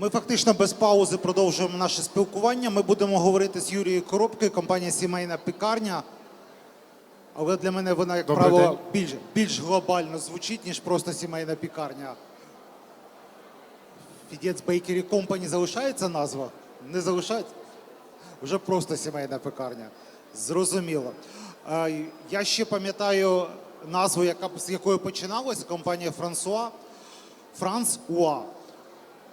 Ми фактично без паузи продовжуємо наше спілкування. Ми будемо говорити з Юрією Коробкою, компанія Сімейна пікарня. Але для мене вона, як Добрий правило, більш, більш глобально звучить, ніж просто сімейна пікарня. Фідець Бейкері Компані залишається назва? Не залишається? Вже просто сімейна пекарня. Зрозуміло. Я ще пам'ятаю назву, яка, з якої починалася компанія Франсуа. Франс Уа.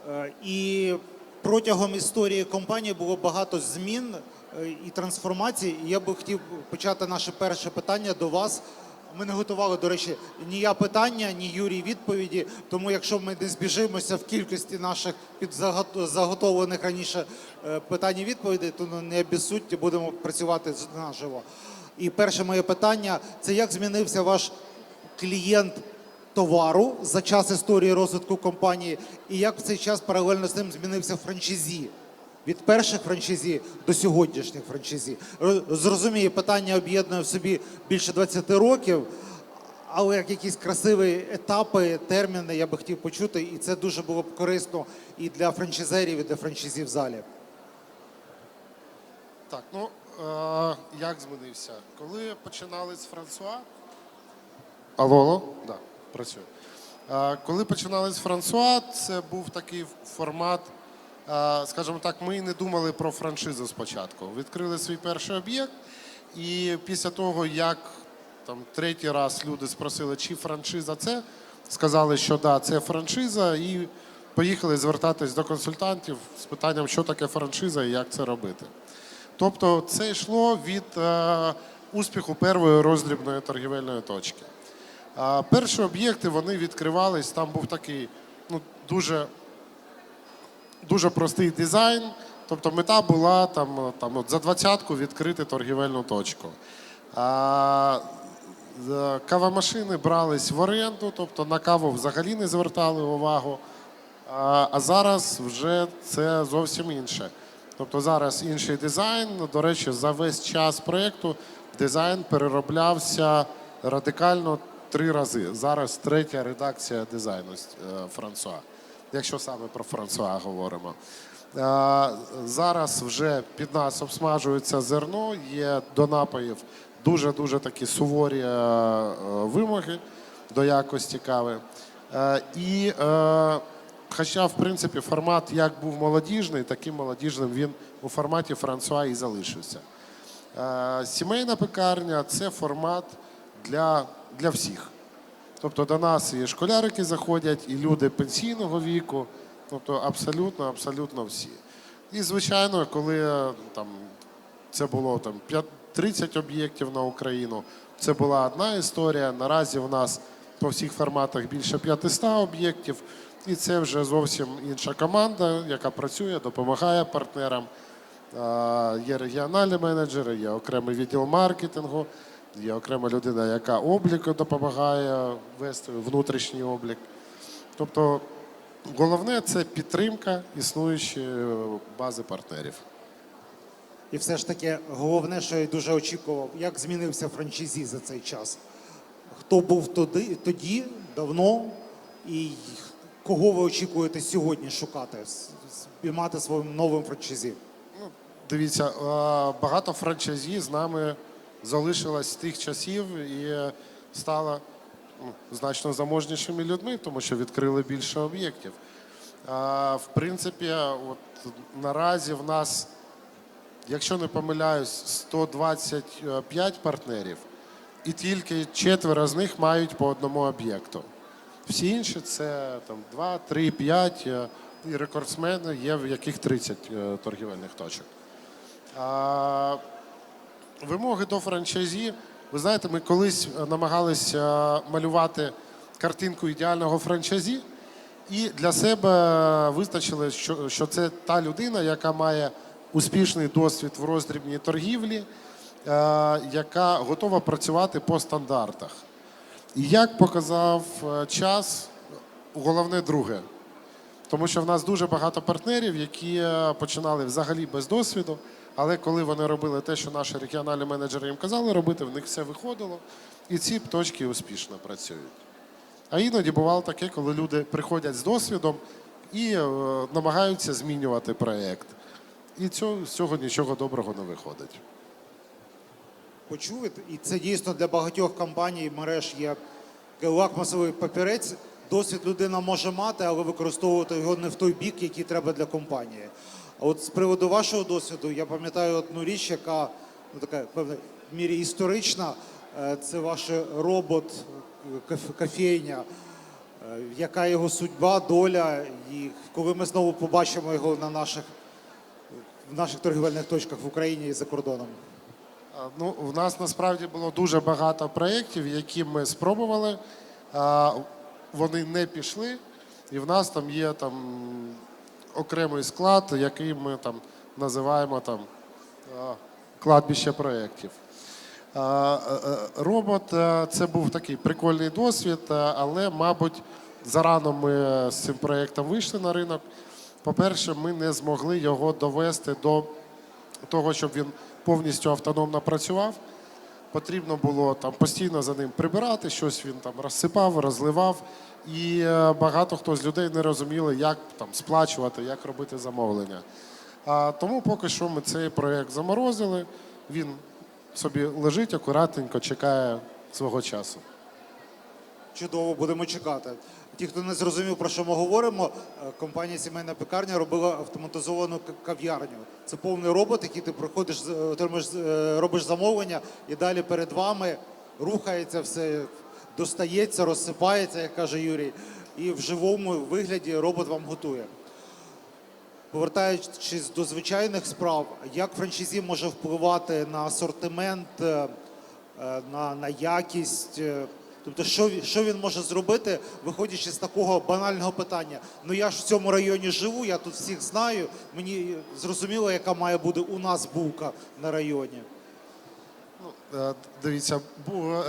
Е, І протягом історії компанії було багато змін е, і трансформацій. Я би хотів почати наше перше питання до вас. Ми не готували, до речі, ні я питання, ні Юрій відповіді. Тому якщо ми не збіжимося в кількості наших підзагот- заготовлених раніше е, питань і відповідей, то ну, не обіссудьте, будемо працювати наживо. І перше моє питання це як змінився ваш клієнт товару за час історії розвитку компанії, і як в цей час паралельно з ним змінився франчайзі від перших франчайзі до сьогоднішніх франчайзі. Ро- Зрозумію, питання об'єднує в собі більше 20 років, але як якісь красиві етапи, терміни я би хотів почути, і це дуже було б корисно і для франчайзерів, і для франчайзів в залі. Так, ну е, як змінився? Коли починали з Франсуа. Алло, алло? Працює. Коли починали з Франсуа, це був такий формат. скажімо так, ми не думали про франшизу спочатку. Відкрили свій перший об'єкт, і після того, як там третій раз люди спросили, чи франшиза це, сказали, що да, це франшиза, і поїхали звертатись до консультантів з питанням, що таке франшиза і як це робити. Тобто це йшло від е, успіху першої роздрібної торгівельної точки. Перші об'єкти вони відкривались, там був такий ну, дуже, дуже простий дизайн. Тобто мета була там, там, от за двадцятку відкрити торгівельну точку. А, кавомашини брались в оренду, тобто на каву взагалі не звертали увагу. А, а зараз вже це зовсім інше. Тобто зараз інший дизайн. До речі, за весь час проєкту дизайн перероблявся радикально три рази. Зараз третя редакція дизайну е, Франсуа, якщо саме про Франсуа говоримо. Е, Зараз вже під нас обсмажується зерно, є до напоїв дуже-дуже такі суворі е, вимоги до якості кави. І Хоча, в принципі, формат як був молодіжний, таким молодіжним він у форматі Франсуа і залишився. Сімейна пекарня це формат для, для всіх. Тобто до нас і школярики заходять, і люди пенсійного віку, тобто абсолютно, абсолютно всі. І, звичайно, коли е, там, це було там, 30 об'єктів на Україну, це була одна історія. Наразі в нас по всіх форматах більше 500 об'єктів, і це вже зовсім інша команда, яка працює, допомагає партнерам. Е, Є регіональні менеджери, є окремий відділ маркетингу, є окрема людина, яка обліку допомагає вести внутрішній облік. Тобто головне це підтримка існуючої бази партнерів. І все ж таки, головне, що я дуже очікував, як змінився франчайзі за цей час. Хто був тоді, тоді давно, і кого ви очікуєте сьогодні шукати, спіймати своїм новим франчайзі? Ну, дивіться, багато франчайзі з нами залишилось з тих часів і стало ну, значно заможнішими людьми, тому що відкрили більше об'єктів. В принципі, от наразі в нас, якщо не помиляюсь, 125 партнерів, і тільки четверо з них мають по одному об'єкту. Всі інші це там 2, 3, 5, е, і рекордсмени є, в яких 30 е, торгівельних точок. Вимоги до франчайзі. Ви знаєте, ми колись е, намагалися малювати картинку ідеального франчайзі, і для себе визначили, що, це та людина, яка має успішний досвід в роздрібній торгівлі, е, яка готова працювати по стандартах. І як показав е, час, головне друге. Тому що в нас дуже багато партнерів, які е, починали взагалі без досвіду, але коли вони робили те, що наші регіональні менеджери їм казали робити, в них все виходило, і ці точки успішно працюють. А іноді бувало таке, коли люди приходять з досвідом і е, намагаються змінювати проєкт. І цього, з цього нічого доброго не виходить. Почули? І це дійсно для багатьох компаній мереж є лакмусовий папірець. Досвід людина може мати, але використовувати його не в той бік, який треба для компанії. А от з приводу вашого досвіду, я пам'ятаю одну річ, яка ну, така певна в мірі історична. Е, Це ваш робот кофейня. Е, Яка його судьба, доля, і коли ми знову побачимо його на наших, в наших торгівельних точках в Україні і за кордоном. Ну, в нас насправді було дуже багато проєктів, які ми спробували. Вони не пішли, і в нас там є там окремий склад, який ми там називаємо там кладбище проєктів. Е, е, Робот е, це був такий прикольний досвід, але, мабуть, зарано ми з цим проєктом вийшли на ринок. По-перше, ми не змогли його довести до того, щоб він повністю автономно працював. Потрібно було там постійно за ним прибирати, щось він там розсипав, розливав. І е, багато хто з людей не розуміли, як там сплачувати, як робити замовлення. А, тому поки що ми цей проєкт заморозили. Він собі лежить акуратненько, чекає свого часу. Чудово, будемо чекати. Ті, хто не зрозумів, про що ми говоримо, е, компанія Сімейна пекарня робила автоматизовану кав'ярню. Це повний робот, який ти приходиш, отримуєш, е, робиш замовлення, і далі перед вами рухається все, достається, розсипається, як каже Юрій. І в живому вигляді робот вам готує. Повертаючись до звичайних справ, як франшизі може впливати на асортимент, е, на, на якість? Тобто, що, що він може зробити, виходячи з такого банального питання? Ну я ж в цьому районі живу, я тут всіх знаю. Мені зрозуміло, яка має бути у нас булка на районі. Е, Дивіться,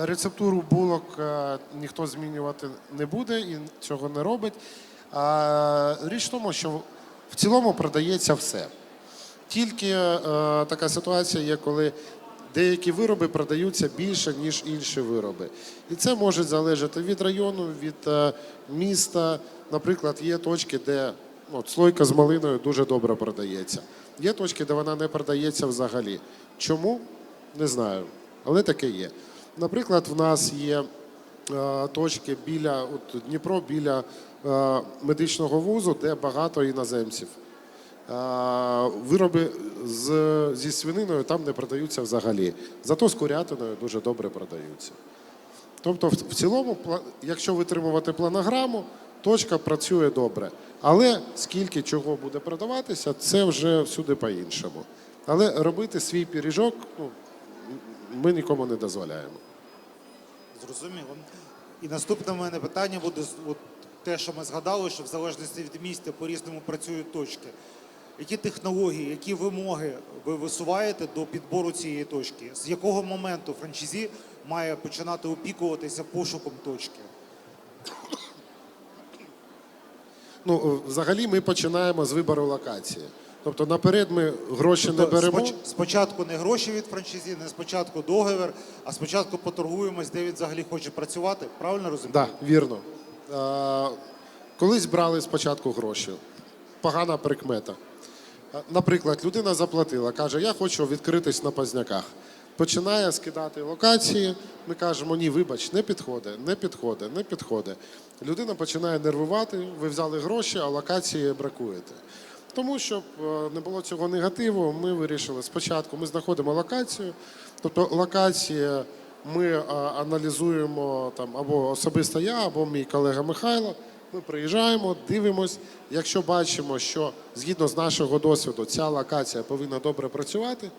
рецептуру булок е, ніхто змінювати не буде і цього не робить. Річ в тому, що в цілому продається все. Тільки е, така ситуація є, коли деякі вироби продаються більше, ніж інші вироби. І це може залежати від району, від е, міста. Наприклад, є точки, де ну, от, слойка з малиною дуже добре продається. Є точки, де вона не продається взагалі. Чому? Не знаю. Але таке є. Наприклад, в нас є е, точки біля от Дніпро, біля е, медичного вузу, де багато іноземців. Вироби з, зі свининою там не продаються взагалі. Зато з курятиною дуже добре продаються. Тобто, в, цілому, якщо витримувати планограму, точка працює добре. Але скільки чого буде продаватися, це вже всюди по-іншому. Але робити свій пиріжок ну, ми нікому не дозволяємо. Зрозуміло. І наступне в мене питання буде от те, що ми згадали, що в залежності від міста по-різному працюють точки. Які технології, які вимоги ви висуваєте до підбору цієї точки? З якого моменту франчайзі має починати опікуватися пошуком точки? Ну, взагалі ми починаємо з вибору локації. Тобто наперед ми гроші не Тобто беремо. споч- Спочатку не гроші від франчайзі, не спочатку договір, а спочатку поторгуємось, де він взагалі хоче працювати. Правильно розумію? Так, да, вірно. Е, колись брали спочатку гроші. Погана прикмета. Наприклад, людина заплатила, каже, я хочу відкритись на Позняках. Починає скидати локації. Ми кажемо, ні, вибач, не підходить, не підходить, не підходить. Людина починає нервувати, ви взяли гроші, а локації бракуєте. Тому, щоб е, не було цього негативу, ми вирішили спочатку, ми знаходимо локацію. Тобто локація ми е, аналізуємо там або особисто я, або мій колега Михайло. Ми приїжджаємо, дивимось. Якщо бачимо, що згідно з нашого досвіду ця локація повинна добре працювати,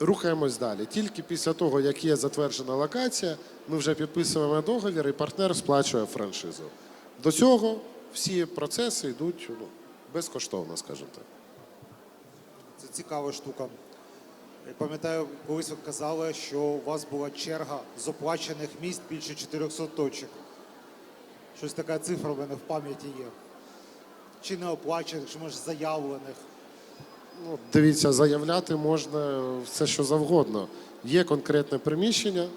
рухаємось далі. Тільки після того, як є затверджена локація, ми вже підписуємо договір і партнер сплачує франшизу. До цього всі процеси йдуть ну, безкоштовно, скажімо так. Це цікава штука. Я пам'ятаю, колись ви казали, що у вас була черга з оплачених місць більше 400 точок. Щось така цифра в мене в пам'яті є. Чи не оплачених, чи може заявлених. Ну, дивіться, заявляти можна все, що завгодно. Є конкретне приміщення,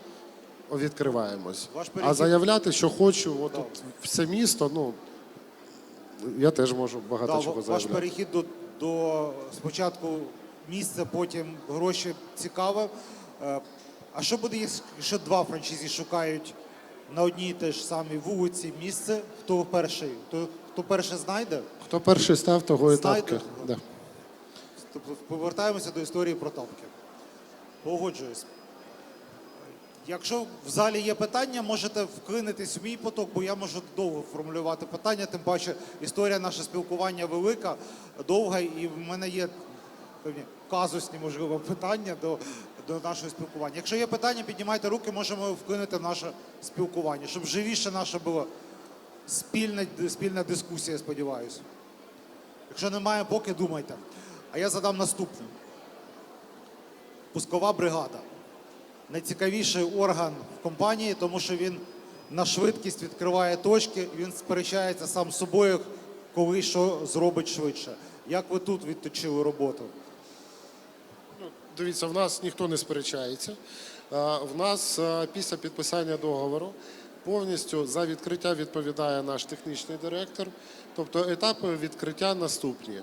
відкриваємось. Ваш А заявляти, що хочу, от, от все місто, ну Я теж можу багато Да, чого ваш заявляти. перехід до, до спочатку місця, потім гроші цікаво. Е, А що буде, якщо два франшизі шукають на одній те ж самій вулиці місце? Хто перший? Хто, хто перший знайде? Хто перший став, того і Знаєте, тапки. Да. Тобто повертаємося до історії про тапки. Погоджуюсь. Якщо в залі є питання, можете вклинитись в мій поток, бо я можу довго формулювати питання. Тим паче історія наше спілкування велика, довга, і в мене є певні казусні, можливо, питання до, до нашого спілкування. Якщо є питання, піднімайте руки, можемо вклинити в наше спілкування, щоб живіше наше було спільна, спільна дискусія, сподіваюся. Якщо немає, поки думайте. А я задам наступне. Пускова бригада. Найцікавіший орган в компанії, тому що він на швидкість відкриває точки, він сперечається сам з собою, коли що зробить швидше. Як ви тут відточили роботу? Дивіться, в нас ніхто не сперечається. В нас після підписання договору повністю за відкриття відповідає наш технічний директор. Тобто етапи відкриття наступні.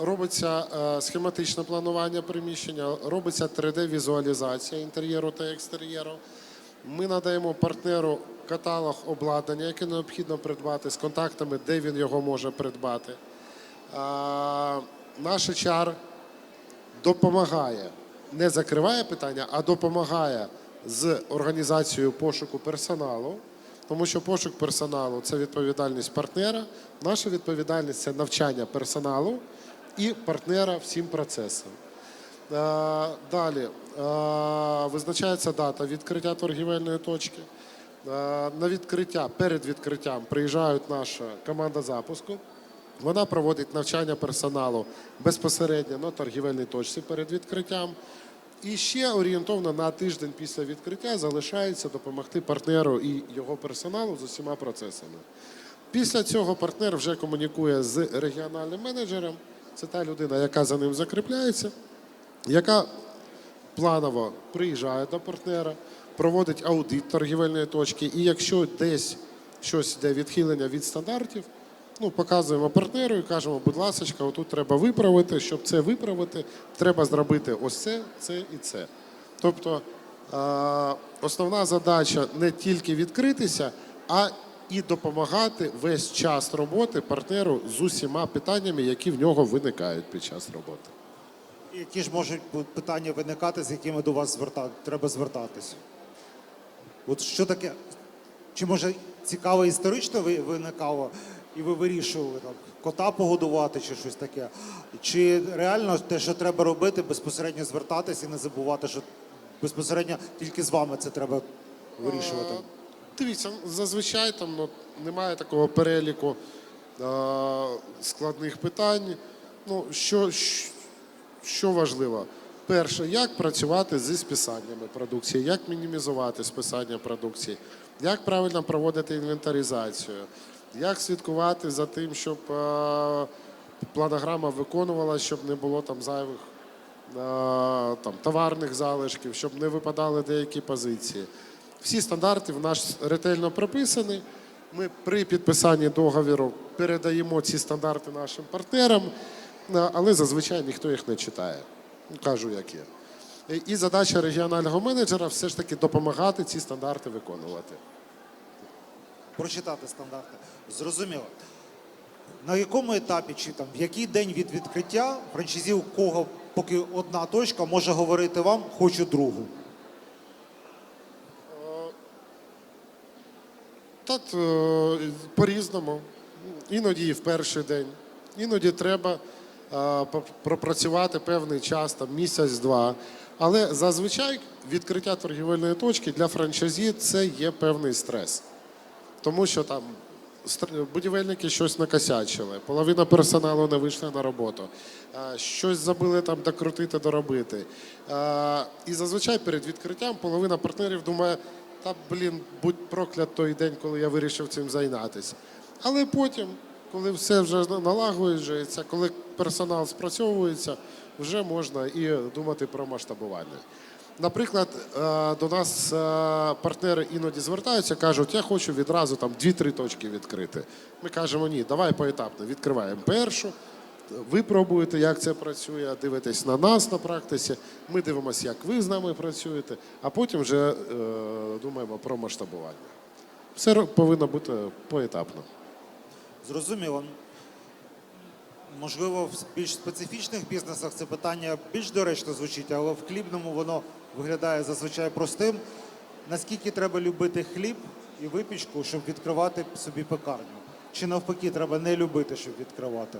Робиться схематичне планування приміщення, робиться 3D-візуалізація інтер'єру та екстер'єру. Ми надаємо партнеру каталог обладнання, яке необхідно придбати з контактами, де він його може придбати. Наш HR допомагає, не закриває питання, а допомагає з організацією пошуку персоналу, тому що пошук персоналу це відповідальність партнера. Наша відповідальність це навчання персоналу і партнера всім процесам. Е, Далі е, визначається дата відкриття торгівельної точки. Е, На відкриття перед відкриттям приїжджають наша команда запуску. Вона проводить навчання персоналу безпосередньо на торгівельній точці перед відкриттям. І ще орієнтовно на тиждень після відкриття залишається допомогти партнеру і його персоналу з усіма процесами. Після цього партнер вже комунікує з регіональним менеджером. Це та людина, яка за ним закріпляється, яка планово приїжджає до партнера, проводить аудит торгівельної точки, і якщо десь щось йде відхилення від стандартів, ну, показуємо партнеру і кажемо, будь ласка, отут треба виправити. Щоб це виправити, треба зробити ось це, це і це. Тобто основна задача не тільки відкритися, а і допомагати весь час роботи партнеру з усіма питаннями, які в нього виникають під час роботи. Які ж можуть питання виникати, з якими до вас зверта... треба звертатись? От що таке? Чи може цікаво історично виникало, і ви вирішували там, кота погодувати чи щось таке? Чи реально те, що треба робити, безпосередньо звертатись і не забувати, що безпосередньо тільки з вами це треба вирішувати? Е, Дивіться, зазвичай там ну, немає такого переліку е, складних питань. Ну, що, що важливо? Перше, як працювати зі списаннями продукції, як мінімізувати списання продукції, як правильно проводити інвентаризацію, як слідкувати за тим, щоб е, планограма виконувалася, щоб не було там зайвих е, там, товарних залишків, щоб не випадали деякі позиції. Всі стандарти в нас ретельно прописані. Ми при підписанні договору передаємо ці стандарти нашим партнерам, е, але зазвичай ніхто їх не читає. Кажу, як є. І задача регіонального менеджера все ж таки допомагати ці стандарти виконувати. Прочитати стандарти. Зрозуміло. На якому етапі чи там в який день від відкриття франчайзі у кого поки одна точка може говорити вам, хочу другу? Та е, по-різному. Іноді і в перший день. Іноді треба е, пропрацювати певний час, там місяць-два. Але зазвичай відкриття торгівельної точки для франчайзі це є певний стрес. Тому що там будівельники щось накосячили, половина персоналу не вийшла на роботу, щось забили там докрутити, доробити. І зазвичай перед відкриттям половина партнерів думає, та блін, будь проклят той день, коли я вирішив цим зайнятися. Але потім, коли все вже налагоджується, коли персонал спрацьовується, вже можна і думати про масштабування. Наприклад, е, до нас е, партнери іноді звертаються, кажуть, я хочу відразу там 2-3 точки відкрити. Ми кажемо, ні, давай поетапно. Відкриваємо першу. Ви пробуєте, як це працює, дивитесь на нас на практиці. Ми дивимося, як ви з нами працюєте, а потім вже е, думаємо про масштабування. Все повинно бути поетапно. Зрозуміло. Можливо, в більш специфічних бізнесах це питання більш доречно звучить, але в хлібному воно виглядає зазвичай простим. Наскільки треба любити хліб і випічку, щоб відкривати собі пекарню? Чи навпаки, треба не любити, щоб відкривати?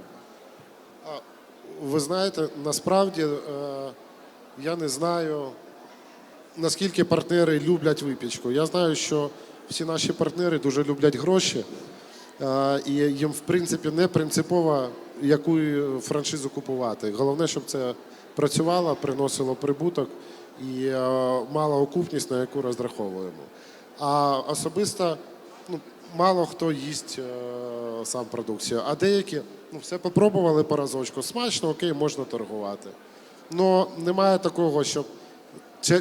Ви знаєте, насправді е, я не знаю, наскільки партнери люблять випічку. Я знаю, що всі наші партнери дуже люблять гроші, е, і їм, в принципі, не принципово, яку франшизу купувати. Головне, щоб це працювало, приносило прибуток і е, мало окупність, на яку розраховуємо. А особисто ну, мало хто їсть е, сам продукцію, а деякі ну, все попробували по разочку. Смачно, окей, можна торгувати. Ну немає такого, щоб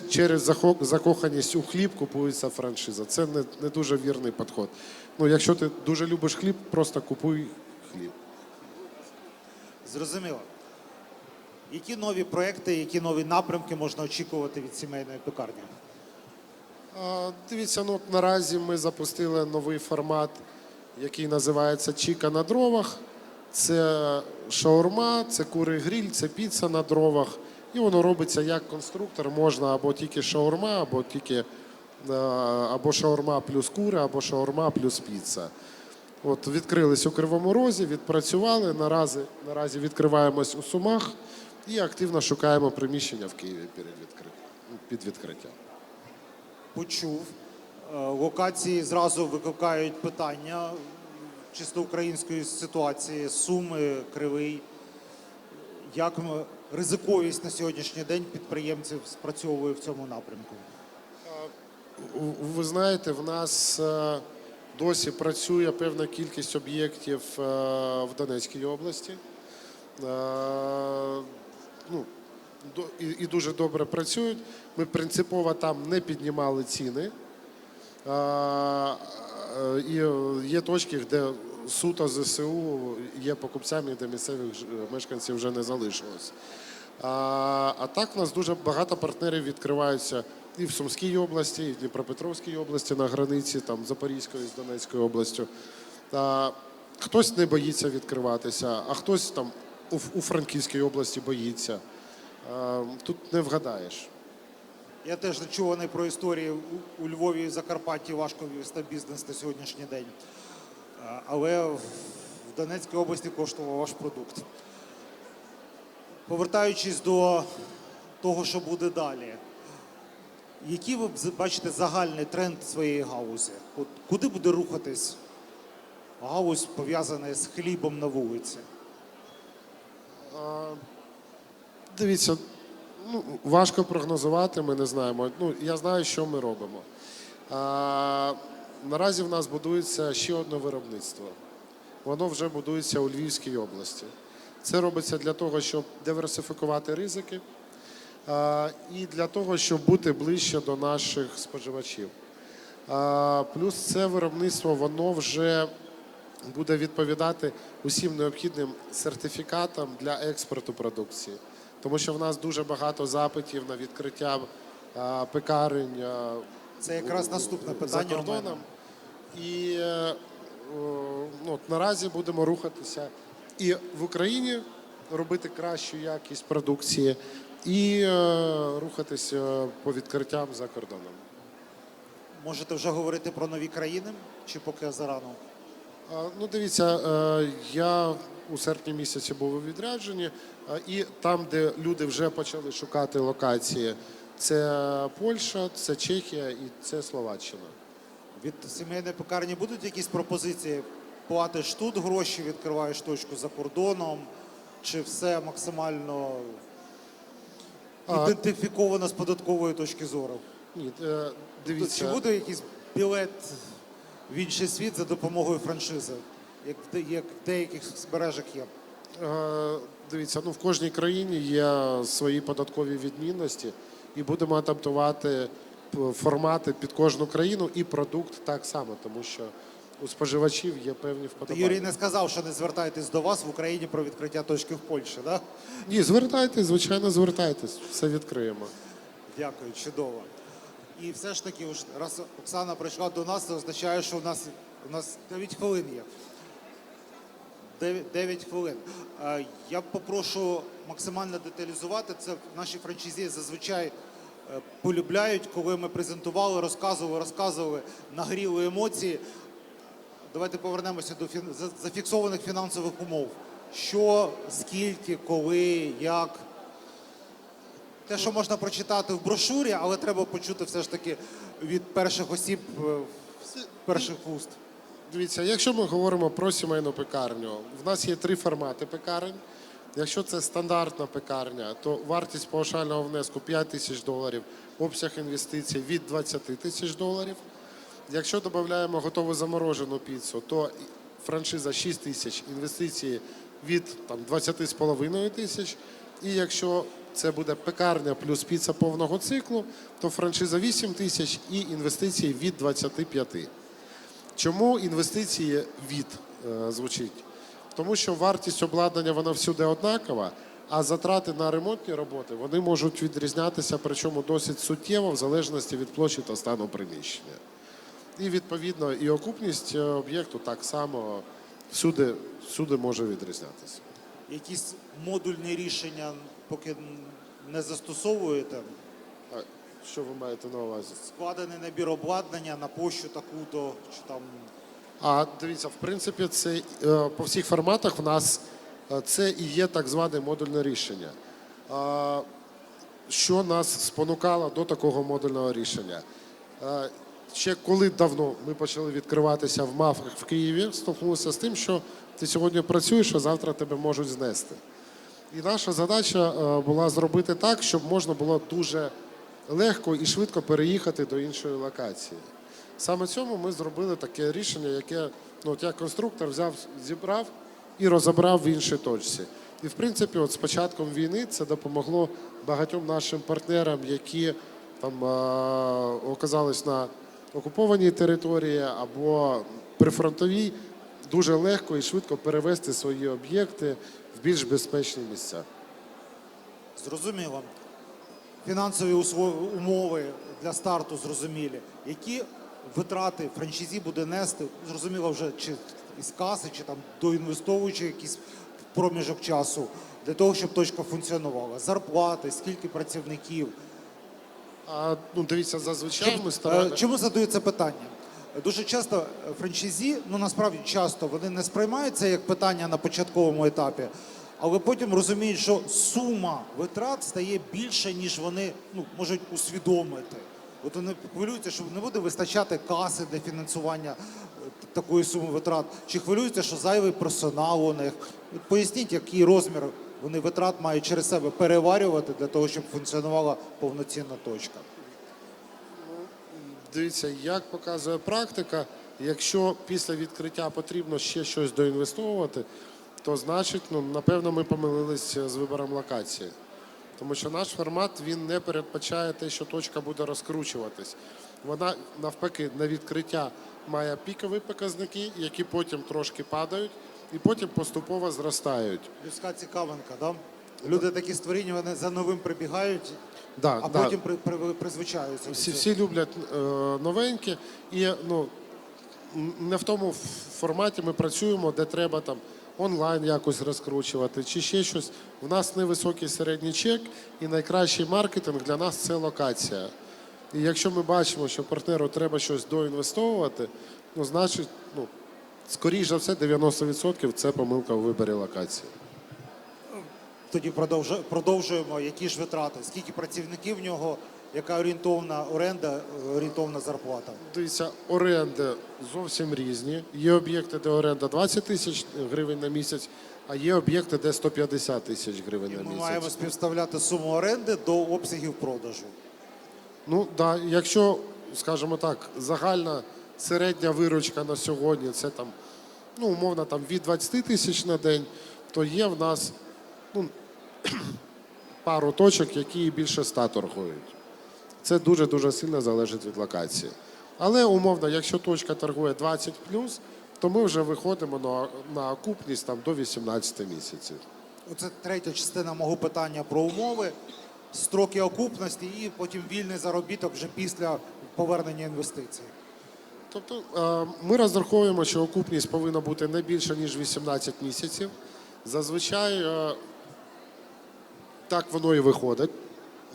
через закоханість у хліб купується франшиза. Це не, не дуже вірний підход. Ну, якщо ти дуже любиш хліб, просто купуй хліб. Зрозуміло. Які нові проекти, які нові напрямки можна очікувати від сімейної пекарні? Дивіться, ну наразі ми запустили новий формат, який називається Чіка на дровах. Це шаурма, це курий гриль, це піца на дровах. І воно робиться як конструктор. Можна або тільки шаурма, або тільки е, або шаурма плюс кури, або шаурма плюс піца. От відкрились у Кривому Розі, відпрацювали. Наразі, наразі відкриваємось у Сумах і активно шукаємо приміщення в Києві перед відкриттям, під відкриттям. Почув. Е, Локації зразу викликають питання чисто української ситуації, суми, кривий. Як ризиковість на сьогоднішній день підприємців спрацьовує в цьому напрямку? Ви знаєте, в нас е, досі працює певна кількість об'єктів е, в Донецькій області. Ну, і, дуже добре працюють. Ми принципово там не піднімали ціни. Е, І є точки, де суто ЗСУ є покупцями, де місцевих мешканців вже не залишилось. А, так у нас дуже багато партнерів відкриваються і в Сумській області, і в Дніпропетровській області на границі там, Запорізької з Донецькою областю. Хтось не боїться відкриватися, а хтось там у, Франківській області боїться. А, тут не вгадаєш. Я теж зачуваний про історії у- Львові і Закарпатті важко вести бізнес на сьогоднішній день. Е, Але в Донецькій області коштував ваш продукт. Повертаючись до того, що буде далі, який ви бачите загальний тренд своєї гаузі? От куди буде рухатись гаузь пов'язана з хлібом на вулиці? Дивіться, ну, важко прогнозувати, ми не знаємо. Ну, я знаю, що ми робимо. А, наразі в нас будується ще одне виробництво. Воно вже будується у Львівській області. Це робиться для того, щоб диверсифікувати ризики а, і для того, щоб бути ближче до наших споживачів. А, плюс це виробництво, воно вже буде відповідати усім необхідним сертифікатам для експорту продукції. Тому що в нас дуже багато запитів на відкриття а, пекарень а, Це якраз наступне питання за кордоном. І е, ну, наразі будемо рухатися і в Україні робити кращу якість продукції, і е, рухатися по відкриттям за кордоном. Можете вже говорити про нові країни чи поки зарано? Ну, дивіться, е, я у серпні місяці був у відрядженні, е, і там, де люди вже почали шукати локації, це Польща, це Чехія і це Словаччина. Від сімейної пекарні будуть якісь пропозиції? Платиш тут гроші, відкриваєш точку за кордоном, чи все максимально ідентифіковано з податкової точки зору? Ні, е, дивіться. Чи буде якийсь білет в інший світ за допомогою франшизи, як в як в деяких збережах є? Е, Дивіться, ну в кожній країні є свої податкові відмінності, і будемо адаптувати формати під кожну країну і продукт так само, тому що у споживачів є певні Юрій не сказав, що не звертайтесь до вас в Україні про відкриття точки в Польщі, да? Ні, звертайтесь, звичайно, звертайтесь, все відкриємо. Дякую, чудово. І все ж таки, раз Оксана прийшла до нас, це означає, що у нас, у нас 9 хвилин є. 9, 9 хвилин. Е, Я попрошу максимально деталізувати. Це наші франчайзі зазвичай е, полюбляють, коли ми презентували, розказували, розказували, нагріли емоції. Давайте повернемося до зафіксованих фінансових умов. Що, скільки, коли, як. Те, що можна прочитати в брошурі, але треба почути все ж таки від перших осіб, е, перших вуст. Дивіться, якщо ми говоримо про сімейну пекарню, в нас є три формати пекарень. Якщо це стандартна пекарня, то вартість паушального внеску 5 тисяч доларів, обсяг інвестицій від 20 тисяч доларів. Якщо додаємо готову заморожену піцу, то франшиза 6 тисяч, інвестиції від там, 20,5 тисяч. І якщо це буде пекарня плюс піца повного циклу, то франшиза 8 тисяч і інвестиції від 25. Чому інвестиції від е, звучить? Тому що вартість обладнання вона всюди однакова, а затрати на ремонтні роботи вони можуть відрізнятися, причому досить суттєво в залежності від площі та стану приміщення. І відповідно і окупність е, об'єкту так само всюди, всюди може відрізнятися. Якісь модульні рішення поки не застосовуєте. А що ви маєте на увазі? Складений набір обладнання на площу таку-то, чи там А дивіться, в принципі, це е, по всіх форматах в нас е, це і є так зване модульне рішення. Що нас спонукало до такого модульного рішення? Е, Ще коли давно ми почали відкриватися в МАФах в Києві, столкнулися з тим, що ти сьогодні працюєш, а завтра тебе можуть знести. І наша задача е, була зробити так, щоб можна було дуже легко і швидко переїхати до іншої локації. Саме цьому ми зробили таке рішення, яке ну, от я конструктор взяв, зібрав і розібрав в іншій точці. І в принципі, от з початком війни це допомогло багатьом нашим партнерам, які там е, оказались на окупованій території або прифронтовій, дуже легко і швидко перевести свої об'єкти в більш безпечні місця. Зрозуміло. Фінансові умови для старту зрозумілі. Які витрати франчайзі буде нести, зрозуміло вже чи із каси, чи там доінвестовуючи якийсь проміжок часу для того, щоб точка функціонувала. Зарплати, скільки працівників. А ну дивіться, зазвичай ми Е, стараємося. Чому задаю це питання? Дуже часто е, франчайзі, ну насправді часто вони не сприймаються як питання на початковому етапі, але потім розуміють, що сума витрат стає більше, ніж вони ну, можуть усвідомити. От вони хвилюються, що не буде вистачати каси для фінансування е, такої суми витрат, чи хвилюються, що зайвий персонал у них. Поясніть, який розмір вони витрат мають через себе переварювати для того, щоб функціонувала повноцінна точка. Дивіться, як показує практика, якщо після відкриття потрібно ще щось доінвестовувати, то значить, ну, напевно, ми помилилися з вибором локації. Тому що наш формат він не передбачає те, що точка буде розкручуватись. Вона навпаки на відкриття має пікові показники, які потім трошки падають і потім поступово зростають. Людська цікавинка, да? Люди такі створіння, вони за новим прибігають, Да, а да. потім при, при, призвичаються. до Всі, цього. всі люблять е, новенькі, і ну, м, не в тому ф- форматі ми працюємо, де треба там онлайн якось розкручувати чи ще щось. В нас невисокий середній чек, і найкращий маркетинг для нас це локація. І якщо ми бачимо, що партнеру треба щось доінвестовувати, ну значить, ну, скоріш за все, 90% це помилка у виборі локації. Тоді продовжуємо, які ж витрати, скільки працівників в нього, яка орієнтовна оренда, орієнтовна зарплата. Дивіться, оренди зовсім різні. Є об'єкти, де оренда 20 тисяч гривень на місяць, а є об'єкти, де 150 тисяч гривень на Ми місяць. маємо співставляти суму оренди до обсягів продажу. Ну да, якщо, скажімо так, загальна середня виручка на сьогодні це там, ну, умовно, там від 20 тисяч на день, то є в нас ну, пару точок, які більше 100 торгують. Це дуже-дуже сильно залежить від локації. Але умовно, якщо точка торгує 20 то ми вже виходимо на, на окупність там, до 18 місяців. Оце третя частина мого питання про умови, строки окупності і потім вільний заробіток вже після повернення інвестицій. Тобто е, ми розраховуємо, що окупність повинна бути не більше, ніж 18 місяців. Зазвичай е, так воно і виходить.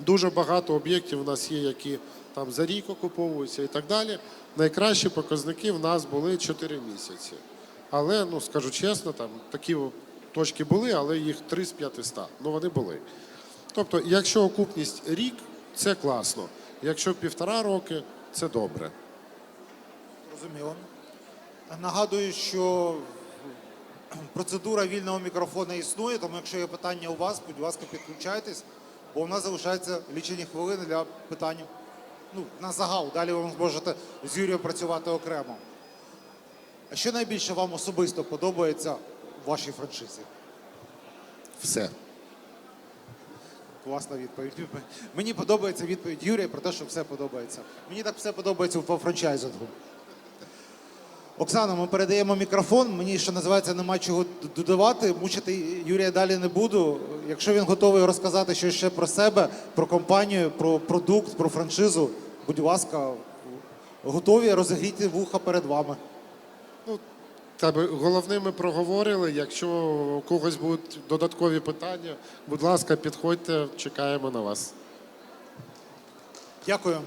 Дуже багато об'єктів у нас є, які там за рік окуповуються і так далі. Найкращі показники в нас були 4 місяці. Але, ну скажу чесно, там такі точки були, але їх 3 з 500. Ну вони були. Тобто, якщо окупність рік, це класно. Якщо півтора роки, це добре. Зрозуміло. Нагадую, що процедура вільного мікрофона існує, тому якщо є питання у вас, будь ласка, підключайтесь, бо у нас залишається лічені хвилини для питань. Ну, на загал. Далі ви зможете з Юрієм працювати окремо. А що найбільше вам особисто подобається в вашій франшизі? Все. Класна відповідь. Мені подобається відповідь Юрія про те, що все подобається. Мені так все подобається по франчайзингу. Оксана, ми передаємо мікрофон. Мені що називається нема чого додавати. Мучити Юрія далі не буду. Якщо він готовий розказати щось ще про себе, про компанію, про продукт, про франшизу, будь ласка, готові розігріти вуха перед вами. Ну, Тебе головне ми проговорили. Якщо у когось будуть додаткові питання, будь ласка, підходьте, чекаємо на вас. Дякую.